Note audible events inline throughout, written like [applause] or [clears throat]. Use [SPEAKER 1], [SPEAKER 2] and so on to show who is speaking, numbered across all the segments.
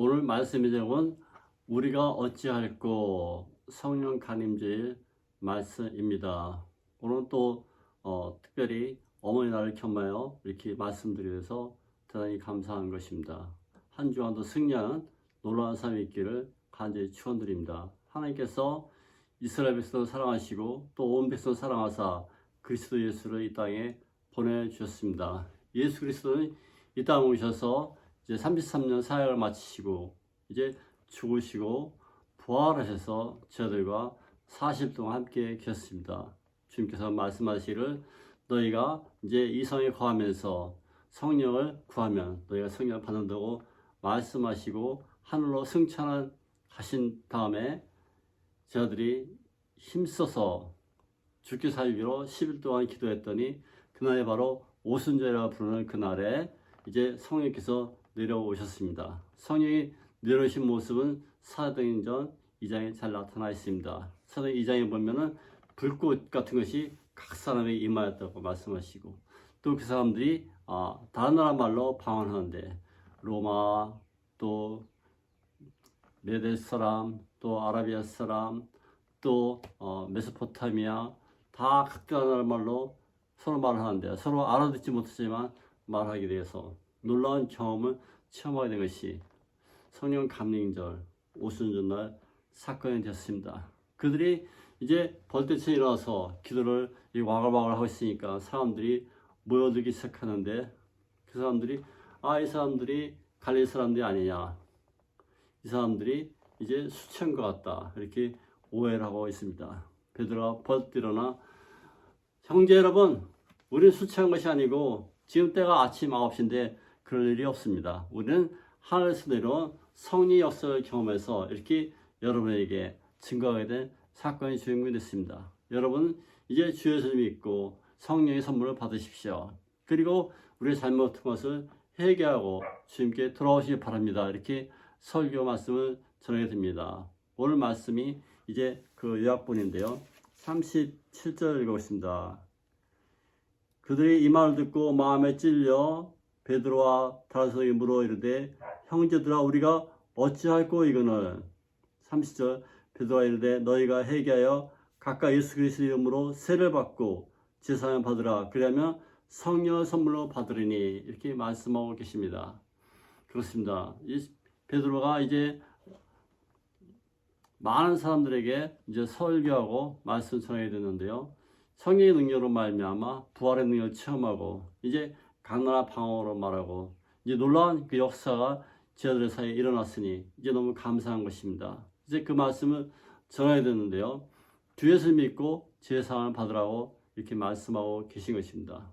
[SPEAKER 1] 오늘 말씀의 제목은 우리가 어찌할꼬 성령 간임제일 말씀입니다. 오늘 또 어, 특별히 어머니 날을 겸하여 이렇게 말씀드려서 대단히 감사한 것입니다. 한 주간도 승리하는 놀라운 삶이 있기를 간절히 축원드립니다. 하나님께서 이스라엘 백성을 사랑하시고 또 온 백성을 사랑하사 그리스도 예수를 이 땅에 보내주셨습니다. 예수 그리스도는 이 땅에 오셔서 이제 33년 사역을 마치시고 이제 죽으시고 부활하셔서 저들과 40일 동안 함께 계셨습니다. 주님께서 말씀하시기를 너희가 이제 이 성에 거하면서 성령을 구하면 너희가 성령을 받는다고 말씀하시고 하늘로 승천을 하신 다음에 저들이 힘써서 죽기 살기로 10일 동안 기도했더니 그날이 바로 오순절이라고 부르는 그날에 이제 성령께서 내려오셨습니다. 성령이 내려오신 모습은 사도행전 2장에 잘 나타나 있습니다. 사도행 2장에 보면은 불꽃 같은 것이 각 사람에게 임하였다고 말씀하시고 또 그 사람들이 아, 다른 나라 말로 방언하는데 로마 또 메데 사람 또 아라비아 사람 또 어, 메소포타미아 다 각자 나라 말로 서로 말을 하는데 서로 알아듣지 못하지만 말하게 돼서 놀라운 경험을 체험하게 된 것이 성령 감림절 오순절날 사건이 되었습니다. 그들이 이제 벌떼처럼 일어나서 기도를 이 와글와글 하고 있으니까 사람들이 모여들기 시작하는데 그 사람들이 아 이 사람들이 갈릴 사람들이 아니냐 이 사람들이 이제 수치한 것 같다 이렇게 오해를 하고 있습니다. 베드로가 벌떡 일어나 형제 여러분 술 취한 것이 아니고 지금 때가 아침 9시인데 그럴 일이 없습니다. 우리는 하늘에서 내려온 성리 역사를 경험해서 이렇게 여러분에게 증거하게 된 사건이 주인공이 됐습니다. 여러분 이제 주 예수를 믿고 성령의 선물을 받으십시오. 그리고 우리의 잘못한 것을 회개하고 주님께 돌아오시기 바랍니다. 이렇게 설교 말씀을 전하게 됩니다. 오늘 말씀이 이제 그 요약본인데요. 37절 읽어보겠습니다. 그들이 이 말을 듣고 마음에 찔려 베드로와 다라서에게 물어 이르되 형제들아 우리가 어찌할꼬 이거는 30절 베드로가 이르되 너희가 회개하여 각각 예수 그리스도 이름으로 세를 받고 제사를 받으라 그러면 성령 선물로 받으리니 이렇게 말씀하고 계십니다. 그렇습니다. 이 베드로가 이제 많은 사람들에게 이제 설교하고 말씀 전하게 됐는데요. 성령의 능력으로 말미암아 부활의 능력을 체험하고 이제 각 나라 방언으로 말하고 이제 놀라운 그 역사가 제자들의 사이에 일어났으니 이제 너무 감사한 것입니다. 이제 그 말씀을 전해야 되는데요. 주 예수 믿고 제사함을 받으라고 이렇게 말씀하고 계신 것입니다.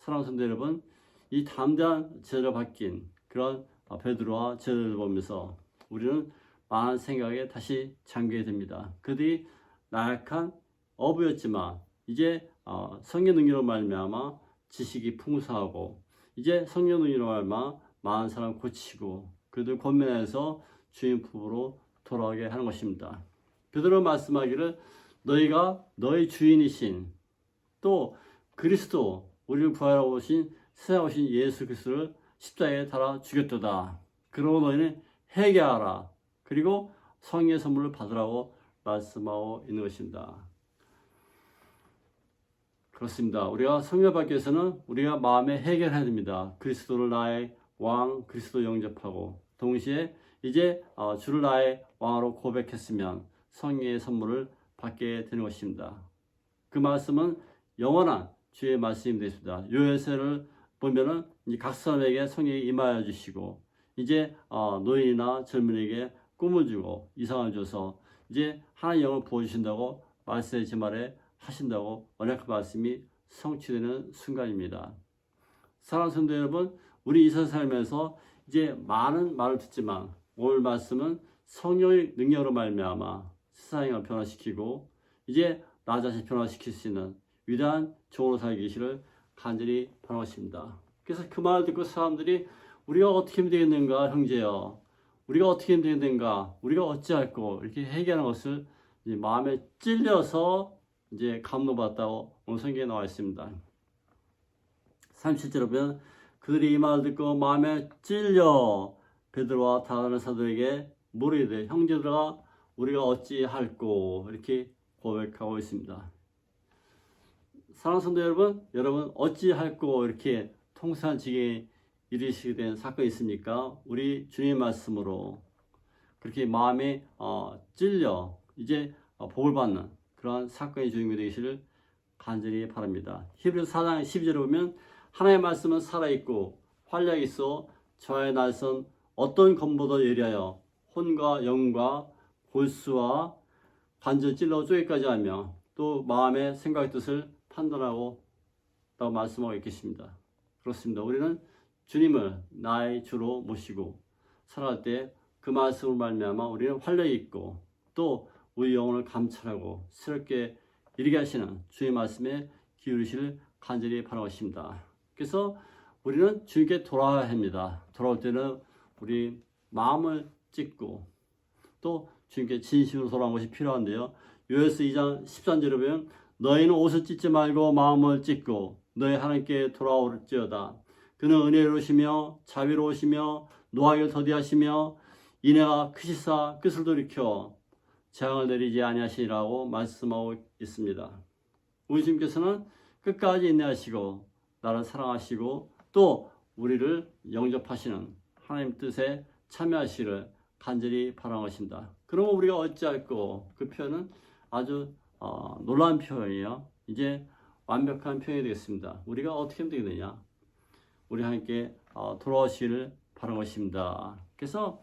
[SPEAKER 1] 사랑하는 성도 여러분, 이 담대한 제자를 바뀐 그런 베드로와 제자들을 보면서 우리는 많은 생각에 다시 잠기게 됩니다. 그들이 나약한 어부였지만 이제 어, 성령 능력으로 말미암아 지식이 풍성하고 이제 성령 능력으로 말미암아 많은 사람 고치고 그들 권면해서 주인 품으로 돌아오게 하는 것입니다. 베드로 말씀하기를 너희가 너희 주인이신 또 그리스도 우리를 구하러 오신 세상 오신 예수 그리스도를 십자가에 달아 죽였도다. 그러고 너희는 회개하라. 그리고 성의 선물을 받으라고 말씀하고 있는 것입니다. 그렇습니다. 우리가 성령 받기 위해서는 우리가 마음에 해결해야 됩니다. 그리스도를 나의 왕, 그리스도 영접하고 동시에 이제 어, 주를 나의 왕으로 고백했으면 성령의 선물을 받게 되는 것입니다. 그 말씀은 영원한 주의 말씀이 되십니다. 요에세를 보면은 각 사람에게 성령이 임하여 주시고 이제 어, 노인이나 젊은이에게 꿈을 주고 이상을 줘서 이제 하나님 영을 부어주신다고 말씀의 말에 하신다고 언약한 말씀이 성취되는 순간입니다. 사랑하는 성도 여러분, 우리 이 세상 살면서 이제 많은 말을 듣지만 오늘 말씀은 성령의 능력으로 말미암아 세상을 변화시키고 이제 나 자신 변화시킬 수 있는 위대한 종으로 살기 계시를 간절히 바라십니다. 그래서 그 말을 듣고 사람들이 우리가 어떻게 하면 되겠는가 형제여 우리가 어떻게 하면 되겠는가 우리가 어찌할꼬 이렇게 얘기하는 것을 마음에 찔려서 이제 감동받았다고 오늘 성경에 나와 있습니다. 37절에 보면 그들이 이 말을 듣고 마음에 찔려 베드로와 다른 사도에게 물으되 형제들아 우리가 어찌할꼬 이렇게 고백하고 있습니다. 사랑하는 성도 여러분, 여러분 어찌할꼬 이렇게 통산 지게 이르시게 된 사건이 있습니까? 우리 주님 말씀으로 그렇게 마음에 어, 찔려 이제 어, 복을 받는 그러한 사건의 주인공이 되기를 간절히 바랍니다. 히브리서 4장 12절에 보면 하나님의 말씀은 살아있고 활력이 있어 저의 날선 어떤 검보다 예리하여 혼과 영과 골수와 관절 찔러 쪼개까지 하며 또 마음의 생각의 뜻을 판단하고 또 말씀하고 있겠습니다. 그렇습니다. 우리는 주님을 나의 주로 모시고 살아갈 때 그 말씀을 말미암아 우리는 활력이 있고 또 우리 영혼을 감찰하고 새롭게 이르게 하시는 주의 말씀에 기울이시를 간절히 바라겠습니다. 그래서 우리는 주님께 돌아와야 합니다. 돌아올 때는 우리 마음을 찢고 또 주님께 진심으로 돌아온 것이 필요한데요. 요에스 2장 13절에 보면 너희는 옷을 찢지 말고 마음을 찢고 너희 하나님께 돌아올지어다. 그는 은혜로우시며 자비로우시며 노하기를 더디하시며 인애가 크시사 끝을 돌이켜 재앙을 내리지 아니하시라고 말씀하고 있습니다. 우리 주님께서는 끝까지 인내하시고 나를 사랑하시고 또 우리를 영접하시는 하나님 뜻에 참여하시를 간절히 바라것입니다. 그러면 우리가 어찌할꼬 그 표현은 아주 어, 놀라운 표현이에요. 이제 완벽한 표현이 되겠습니다. 우리가 어떻게 하면 되겠느냐? 우리 함께 어, 돌아오시기를 바라는 것입니다. 그래서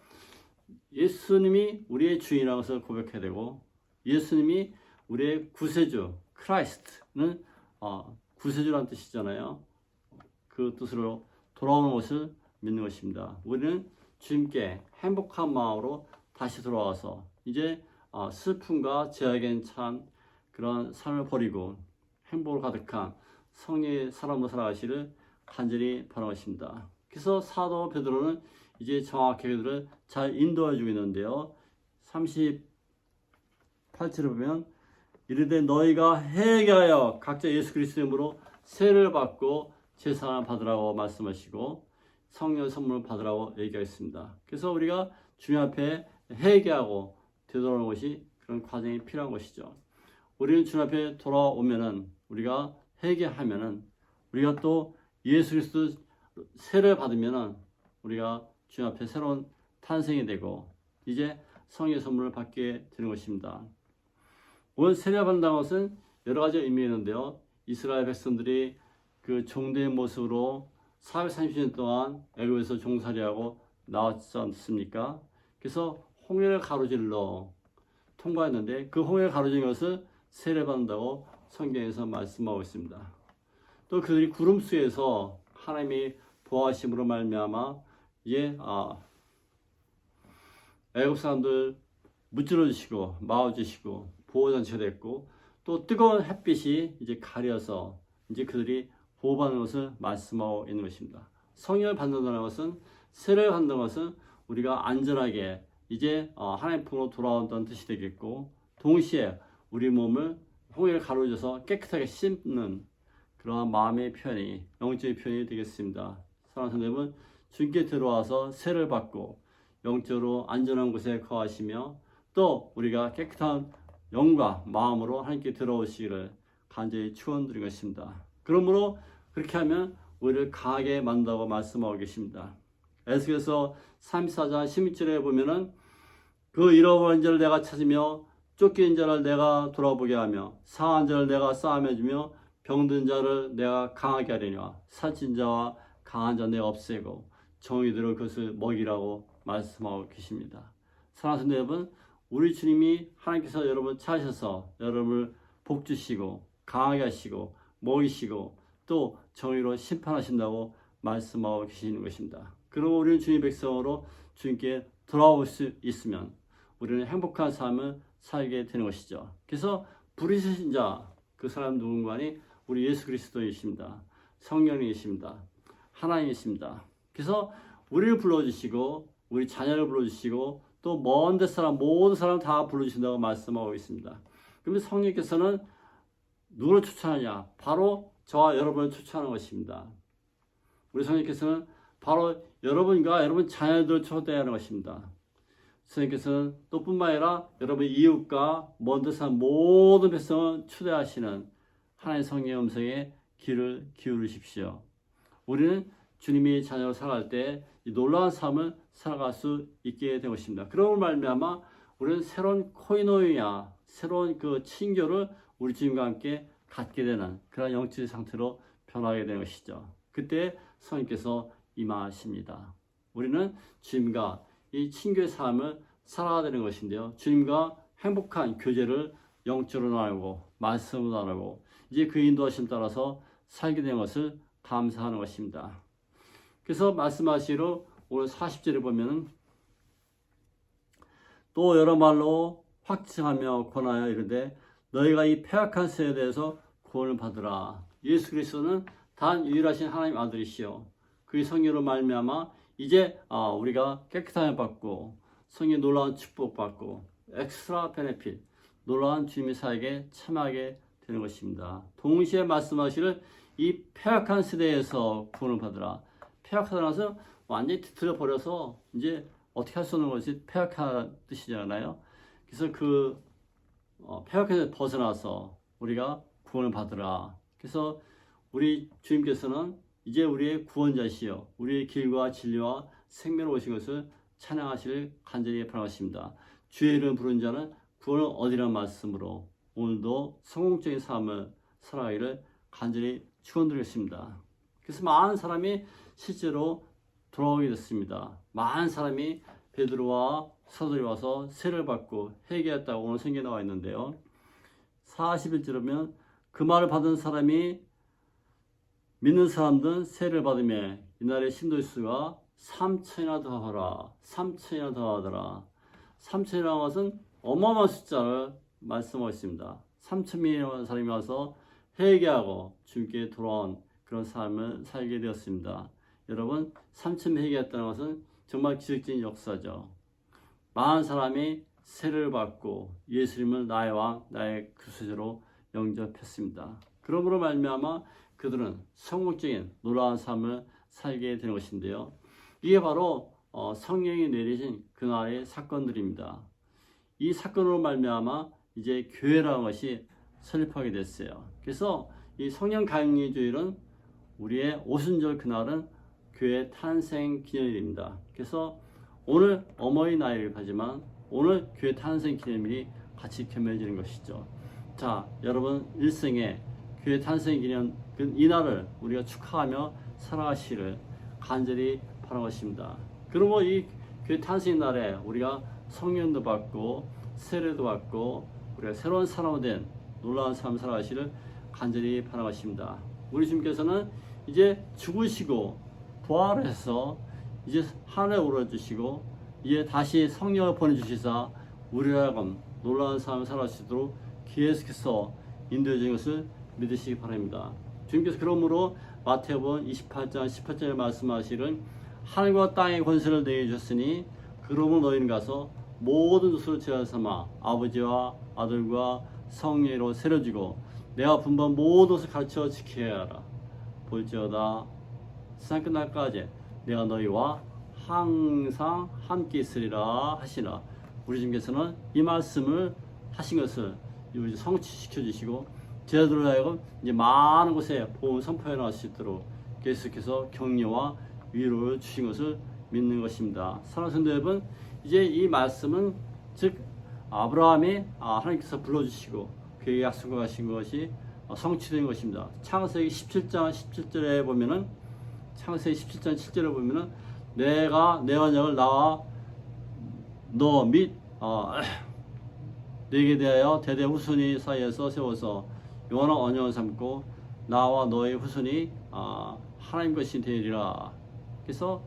[SPEAKER 1] 예수님이 우리의 주인이라고 해서 고백해야 되고 예수님이 우리의 구세주 크라이스트는 어, 구세주라는 뜻이잖아요. 그 뜻으로 돌아오는 것을 믿는 것입니다. 우리는 주님께 행복한 마음으로 다시 돌아와서 이제 어, 슬픔과 제약엔 찬 그런 삶을 버리고 행복으로 가득한 성령의 사람으로 살아가시를 간절히 바라겠습니다. 그래서 사도 베드로는 이제 정확하게 그들을 잘 인도해 주고 있는데요. 38절에 보면 이르되 너희가 회개하여 각자 예수 그리스도 이름으로 세를 받고 제사를 받으라고 말씀하시고 성령 선물을 받으라고 얘기하겠습니다. 그래서 우리가 주님 앞에 회개하고 되돌아오는 것이 그런 과정이 필요한 것이죠. 우리는 주님 앞에 돌아오면은 우리가 회개하면은 우리가 또 예수 그리스도 세를 받으면은 우리가 주님 앞에 새로운 탄생이 되고 이제 성의 선물을 받게 되는 것입니다. 오늘 세례 받는다는 것은 여러 가지 의미가 있는데요. 이스라엘 백성들이 그 종대의 모습으로 430년 동안 애굽에서 종살이하고 나왔지 않습니까? 그래서 홍해를 가로질러 통과했는데 그 홍해를 가로진 것을 세례 받는다고 성경에서 말씀하고 있습니다. 또 그들이 구름 수에서 하나님이 보호하심으로 말미암아 이제 아, 애굽 사람들 무찌러 주시고 마어 주시고 보호 장치가 됐고 또 뜨거운 햇빛이 이제 가려서 이제 그들이 보호받는 것을 말씀하고 있는 것입니다. 성령을 받는다는 것은 세례를 받는 것은 우리가 안전하게 이제 어, 하나님 품으로 돌아온다는 뜻이 되겠고 동시에 우리 몸을 홍해를 가로져서 깨끗하게 씻는 그러한 마음의 표현이 영적인 표현이 되겠습니다. 사랑하는 선생님은 주님께 들어와서 세를 받고 영적으로 안전한 곳에 거하시며 또 우리가 깨끗한 영과 마음으로 하나님께 들어오시기를 간절히 축원드리는 것입니다. 그러므로 그렇게 하면 우리를 강하게 만다고 말씀하고 계십니다. 에스겔서 34장 16절에 보면은 그 잃어버린 자를 내가 찾으며 쫓긴 자를 내가 돌아보게 하며 상한 자를 내가 싸움해 주며 병든 자를 내가 강하게 하려니와 살찐 자와 강한 자 내가 없애고 정의들을 그것을 먹이라고 말씀하고 계십니다. 사랑하는 여러분, 우리 주님이 하나님께서 여러분 찾으셔서 여러분을 복 주시고 강하게 하시고 먹이시고 또 정의로 심판하신다고 말씀하고 계시는 것입니다. 그리고 우리는 주님 백성으로 주님께 돌아올 수 있으면 우리는 행복한 삶을 살게 되는 것이죠. 그래서 부르신 자, 그 사람 누군가니 우리 예수 그리스도이십니다. 성령이십니다. 하나님이십니다. 그래서 우리를 불러주시고 우리 자녀를 불러주시고 또 먼 데 사람 모든 사람 다 불러주신다고 말씀하고 있습니다. 그러면 성령께서는 누구를 추천하냐? 바로 저와 여러분을 추천하는 것입니다. 우리 성령께서는 바로 여러분과 여러분 자녀들을 초대하는 것입니다. 선생님께서는 또 뿐만 아니라 여러분 이웃과 먼 데산 모든 백성을 초대하시는 하나님의 성령의 음성에 귀를 기울이십시오. 우리는 주님이 자녀로 살아갈 때이 놀라운 삶을 살아갈 수 있게 된 것입니다. 그런 말미암아 우리는 새로운 코이노이야, 새로운 그 친교를 우리 주님과 함께 갖게 되는 그런 영적 상태로 변하게 되는 것이죠. 그때 성령께서 임하십니다. 우리는 주님과 이 친교의 삶을 살아야 되는 것인데요. 주님과 행복한 교제를 영적으로 나누고 말씀으로 나누고 이제 그 인도하심 따라서 살게 된 것을 감사하는 것입니다. 그래서 말씀하시로 오늘 40절에 보면은 또 여러 말로 확증하며 권하여 이르되 너희가 이 폐악한 세에 대해서 구원을 받으라. 예수 그리스도는 단 유일하신 하나님 아들이시요. 그의 성령으로 말미암아 이제 아, 우리가 깨끗함을 받고 성령 놀라운 축복 받고 엑스트라 베네핏 놀라운 주님의 사에게 참하게 되는 것입니다. 동시에 말씀하시는 이 폐악한 세대에서 구원을 받으라. 폐악하다 나서 완전히 뒤틀어 버려서 이제 어떻게 할 수 없는 것이 폐악한 뜻이잖아요. 그래서 그 어, 폐악에서 벗어나서 우리가 구원을 받으라. 그래서 우리 주님께서는 이제 우리의 구원자시요, 우리의 길과 진리와 생명을 오신 것을 찬양하시를 간절히 바라겠습니다. 주의 이름 부른 자는 구원을 얻으란 말씀으로 오늘도 성공적인 삶을 살아가기를 간절히 축원드리겠습니다. 그래서 많은 사람이 실제로 돌아오게 됐습니다. 많은 사람이 베드로와 사도들이 와서 세를 받고 회개했다고 오늘 성경에 나와 있는데요. 41절이면 그 말을 받은 사람이 믿는 사람들은 세를 받으며 이날의 신도의 수가 3천이나 더하라. 3천이나 더하더라. 3천이라는 것은 어마어마한 숫자를 말씀하고 있습니다. 3천 명의 사람이 와서 회개하고 주님께 돌아온 그런 삶을 살게 되었습니다. 여러분, 3천 회개했다는 것은 정말 기적적인 역사죠. 많은 사람이 세를 받고 예수님을 나의 왕, 나의 구세주로 영접했습니다. 그러므로 말미암아 그들은 성공적인 놀라운 삶을 살게 되는 것인데요. 이게 바로 어, 성령이 내리신 그날의 사건들입니다. 이 사건으로 말미암아 이제 교회라는 것이 설립하게 됐어요. 그래서 이 성령 강리 주일은 우리의 오순절 그날은 교회 탄생 기념일입니다. 그래서 오늘 어머니날을 하지만 오늘 교회 탄생 기념일이 같이 겸해지는 것이죠. 자, 여러분 일생에 교회 탄생 기념 그 이날을 우리가 축하하며 살아가시를 간절히 바라는 것입니다. 그러므로 이 교회 탄생 날에 우리가 성령도 받고 세례도 받고 우리가 새로운 사람이 된 놀라운 삶 살아가시를 간절히 바라는 것입니다. 우리 주님께서는 이제 죽으시고 부활해서 이제 하늘에 오르주시고 이제 다시 성령을 보내주시사 우리라금 놀라운 삶을 살아가시도록 계속해서 인도해 주는 것을 믿으시기 바랍니다. 주님께서 그러므로 마태복음 28장 18절에 말씀하시는 하늘과 땅의 권세를 내게 주셨으니 그러므로 너희는 가서 모든 것을 제한 삼아 아버지와 아들과 성령으로 세려지고 내가 분반 모든 것을 가르쳐 지켜야 하라. 볼지어다 세상 끝날까지 내가 너희와 항상 함께 있으리라 하시나 우리 주님께서는 이 말씀을 하신 것을 우리 성취시켜 주시고 제자들로 하여금 이제 많은 곳에 복음 선포해 나갈 수 있도록 계속해서 격려와 위로를 주신 것을 믿는 것입니다. 사랑하는 성도 여러분, 이제 이 말씀은 즉 아브라함이 아, 하나님께서 불러주시고 그에게 약속하신 것이 성취된 것입니다. 창세기 17장 17절에 보면은 창세기 17장 7절에 보면은 내가 내 언약을 나와 너및 어, [clears throat] 내게 대하여 대대 후손이 사이에서 세워서 영원한 언약을 삼고 나와 너의 후손이 아, 하나님 것이 되리라. 그래서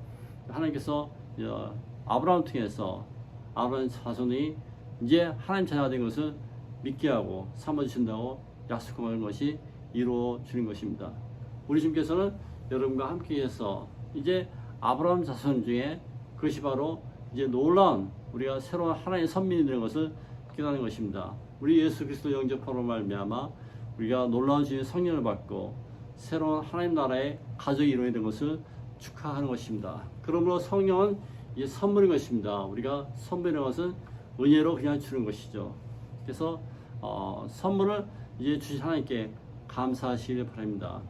[SPEAKER 1] 하나님께서 어, 아브라함 통해서 아브라함 자손이 이제 하나님 자녀가 된 것을 믿게 하고 삼아주신다고 약속하는 것이 이루어지는 것입니다. 우리 주님께서는 여러분과 함께 해서 이제 아브라함 자손 중에 그것이 바로 이제 놀라운 우리가 새로운 하나님의 선민이 되는 것을 깨닫는 것입니다. 우리 예수 그리스도 영접하로 말미암아 우리가 놀라운 주의 성령을 받고 새로운 하나님 나라의 가족이 이루어진 것을 축하하는 것입니다. 그러므로 성령은 이 선물인 것입니다. 우리가 선물이라는 것은 은혜로 그냥 주는 것이죠. 그래서 어, 선물을 이제 주신 하나님께 감사하시길 바랍니다.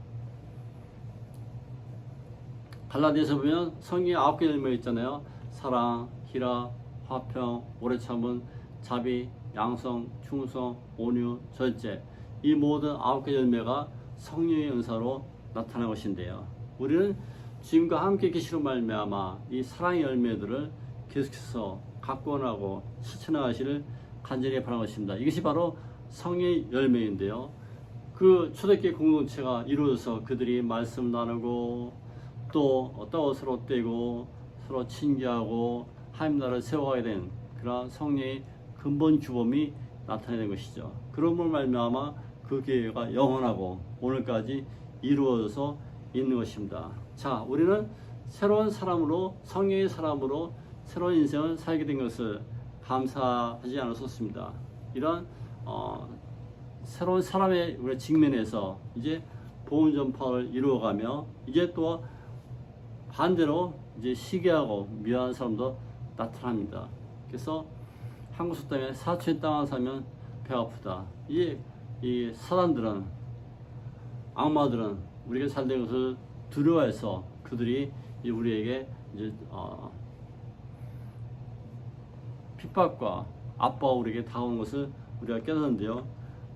[SPEAKER 1] 갈라디아서 보면 성경에 아홉 개 열매 있잖아요. 사랑, 희라, 화평, 오래 참은, 자비, 양성, 충성, 온유, 절제. 이 모든 아홉 개 열매가 성령의 은사로 나타난 것인데요. 우리는 주님과 함께 계시로 말미암아 이 사랑의 열매들을 계속해서 각권하고 실천하시를 간절히 바라는 것입니다. 이것이 바로 성의 열매인데요. 그 초대교회 공동체가 이루어져서 그들이 말씀 나누고 또 어떤 서로 떼고 서로 친교하고 하나님 나라를 세워가게 된 그러한 성령의 근본 규범이 나타내는 것이죠. 그런 말미암아 그 교회가 영원하고 오늘까지 이루어져서 있는 것입니다. 자, 우리는 새로운 사람으로 성령의 사람으로 새로운 인생을 살게 된 것을 감사하지 없습니다. 이런 어, 새로운 사람의 우리 직면에서 이제 보험 전파를 이루어가며 이제 또 반대로 이제 시기하고 미워하는 사람도 나타납니다. 그래서 한국 땅에 사촌 땅을 사면 배 아프다. 이, 이 사단들은 악마들은 우리가 잘된 것을 두려워해서 그들이 이 우리에게 이제 어, 핍박과 압박과 우리에게 다가오는 것을 우리가 깨닫는데요.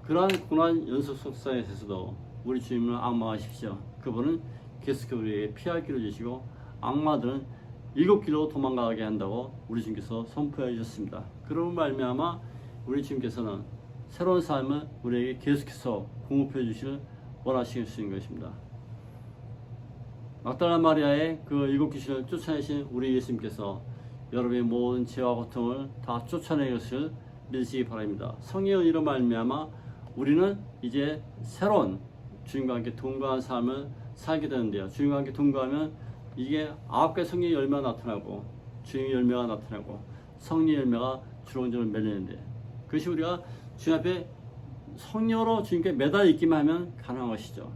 [SPEAKER 1] 그러한 고난 연속 속상에서도 우리 주님을 악망하십시오. 그분은 계속해서 우리에게 피할 길을 주시고 악마들은 일곱 길로 도망가게 한다고 우리 주님께서 선포해 주셨습니다. 그런 말미암아 우리 주님께서는 새로운 삶을 우리에게 계속해서 공급해 주시를 원하시는 것입니다. 막달라 마리아의 그 일곱 귀신을 쫓아내신 우리 예수님께서 여러분의 모든 죄와 고통을 다 쫓아내는 것을 믿으시기 바랍니다. 성의 은혜로 말미암아 우리는 이제 새로운 주님과 함께 동거한 삶을 살게 되는데요. 주님과 함께 동거하면 이게 아홉 가지 성령의 열매가 나타나고 주님의 열매가 나타나고 성령의 열매가 주렁주렁 맺리는데 그것이 우리가 주님 앞에 성령으로 주님께 매달려 있기만 하면 가능한 것이죠.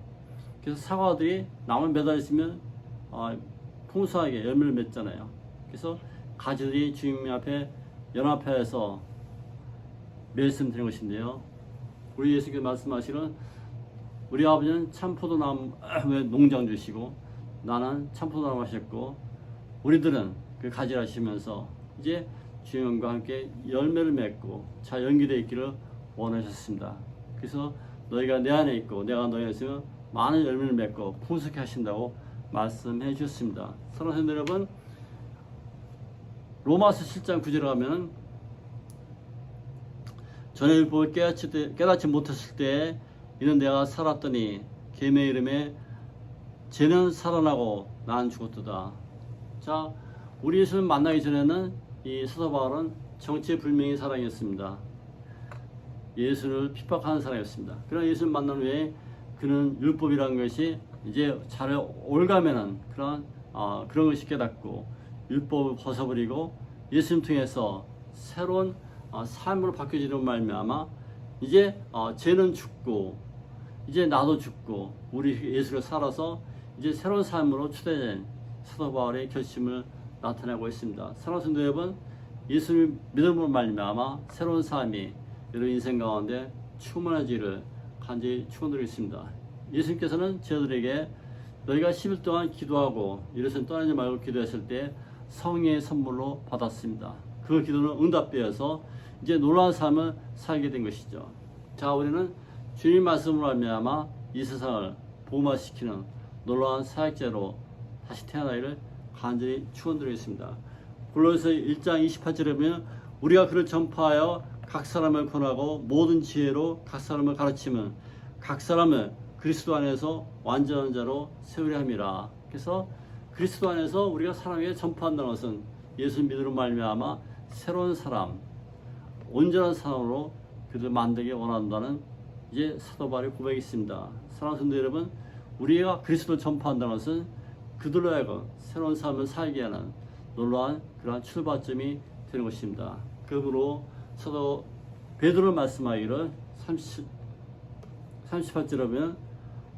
[SPEAKER 1] 그래서 사과들이 나무 매달려 있으면 어, 풍성하게 열매를 맺잖아요. 그래서 가지들이 주님 앞에 연합해서 말씀드린 것인데요. 우리 예수께서 말씀하시는 우리 아버지는 참포도나무 [clears throat] 농장 주시고 나는 참포도나무 하셨고 우리들은 그 가지를 하시면서 이제 주님과 함께 열매를 맺고 잘 연기되어 있기를 원하셨습니다. 그래서 너희가 내 안에 있고 내가 너희 안에 있으면 많은 열매를 맺고 풍성케 하신다고 말씀해 주셨습니다. 사랑하는 여러분 로마서 7장 9절에 가면 전에 율법을 깨닫지 못했을 때 이는 내가 살았더니 개의 이름에 죄는 살아나고 난 죽었도다. 자, 우리 예수를 만나기 전에는 이 사도 바울은 정체불명의 사랑이었습니다. 예수를 핍박하는 사람이었습니다. 그러나 예수를 만난 후에 그는 율법이라는 것이 이제 잘 올가면은 그런 어, 그런 것이 깨닫고 율법을 벗어버리고 예수님 통해서 새로운 어, 삶으로 바뀌어지는 말미암아 이제 어, 죄는 죽고 이제 나도 죽고 우리 예수를 살아서 이제 새로운 삶으로 추대된 사도 바울의 결심을 나타내고 있습니다. 사랑하는 성도 여러분, 예수를 믿음으로 말미암아 새로운 삶이 여러분 인생 가운데 충만해지를 간절히 축원드리겠습니다. 예수님께서는 저들에게 너희가 10일 동안 기도하고 이것은 떠나지 말고 기도했을 때 성령의 선물로 받았습니다. 그 기도는 응답되어서 이제 놀라운 삶을 살게 된 것이죠. 자, 우리는 주님 말씀으로 말미암아 이 세상을 복음화시키는 놀라운 사역자로 다시 태어나기를 간절히 축원드리겠습니다. 골로새 1장 28절에 보면 우리가 그를 전파하여 각 사람을 권하고 모든 지혜로 각 사람을 가르치면 각 사람을 그리스도 안에서 완전한 자로 세우려 함이라. 그래서 그리스도 안에서 우리가 사람에게 전파한다는 것은 예수 믿으로 말미암아 새로운 사람, 온전한 사람으로 그들 만들기 원한다는 이제 사도 바울의 고백이 있습니다. 사랑하는 성도 여러분, 우리가 그리스도를 전파한다는 것은 그들로 하여금 새로운 삶을 살게 하는 놀라운 그러한 출발점이 되는 것입니다. 그러므로 사도 베드로 말씀하기를 30, 38절에 보면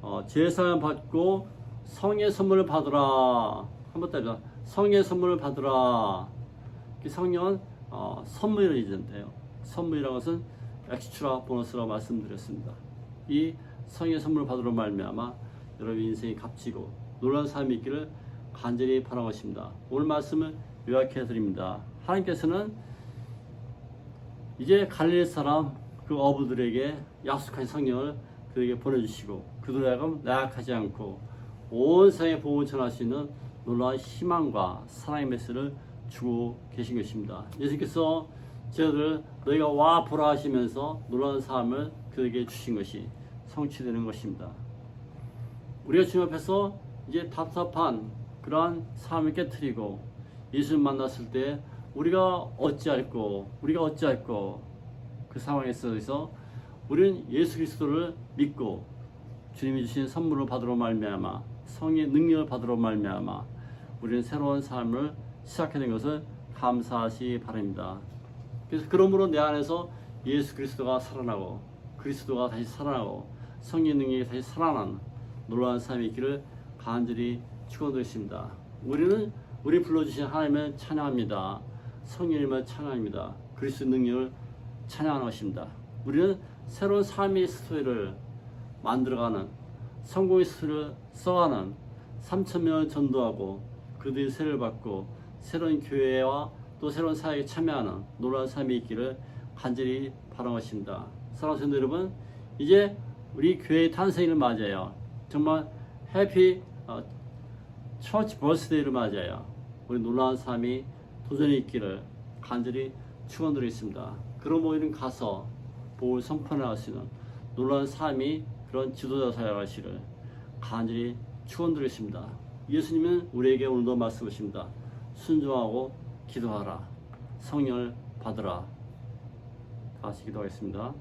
[SPEAKER 1] 어, 제사를 받고 성의 선물을 받으라. 한번 따라 성의 선물을 받으라. 이 성령은 어, 선물을 이전돼요. 선물이라는 것은 엑스트라 보너스라고 말씀드렸습니다. 이 성의 선물을 받으러 말미암아 여러분 인생이 값지고 놀라운 삶이 있기를 간절히 바라는 것입니다. 오늘 말씀을 요약해 드립니다. 하나님께서는 이제 갈릴리 사람 그 어부들에게 약속한 성령을 그에게 보내주시고 그들에 하여금 나약하지 않고 온 세상에 복음을 전할 수 있는 놀라운 희망과 사랑의 메시를 주고 계신 것입니다. 예수께서 저희들 너희가 와 보라 하시면서 놀라운 삶을 그에게 주신 것이 성취되는 것입니다. 우리가 주님 앞에서 이제 답답한 그러한 삶을 깨뜨리고 예수를 만났을 때 우리가 어찌할꼬 우리가 어찌할꼬 그 상황에 있어서 우리는 예수 그리스도를 믿고 주님이 주신 선물을 받으러 말미암아 성의 능력을 받으러 말미암아 우리는 새로운 삶을 시작하게 된 것을 감사하시 바랍니다. 그래서 그러므로 내 안에서 예수 그리스도가 살아나고 그리스도가 다시 살아나고 성의 능력이 다시 살아난 놀라운 삶이 있기를 간절히 축원드리십니다. 우리는 우리 불러주신 하나님을 찬양합니다. 성령님을 찬양합니다. 그리스도 능력을 찬양하는 것입니다. 우리는 새로운 삶의 스토리를 만들어가는 성공의 스토리를 써가는 3천 명을 전도하고 그들이 세를 받고 새로운 교회와 또 새로운 사회에 참여하는 놀라운 삶이 있기를 간절히 바라는 것입니다. 사랑하는 여러분, 이제 우리 교회의 탄생일을 맞아요. 정말 해피 어, 처치 버스데이를 맞아요. 우리 놀라운 삶이 도전이 있기를 간절히 축원드리겠습니다. 그런 모임은 가서 복을 선포하시는 놀라운 삶이 그런 지도자 사역하시를 간절히 축원드리겠습니다. 예수님은 우리에게 오늘도 말씀하십니다. 순종하고 기도하라. 성령을 받으라. 다시 기도하겠습니다.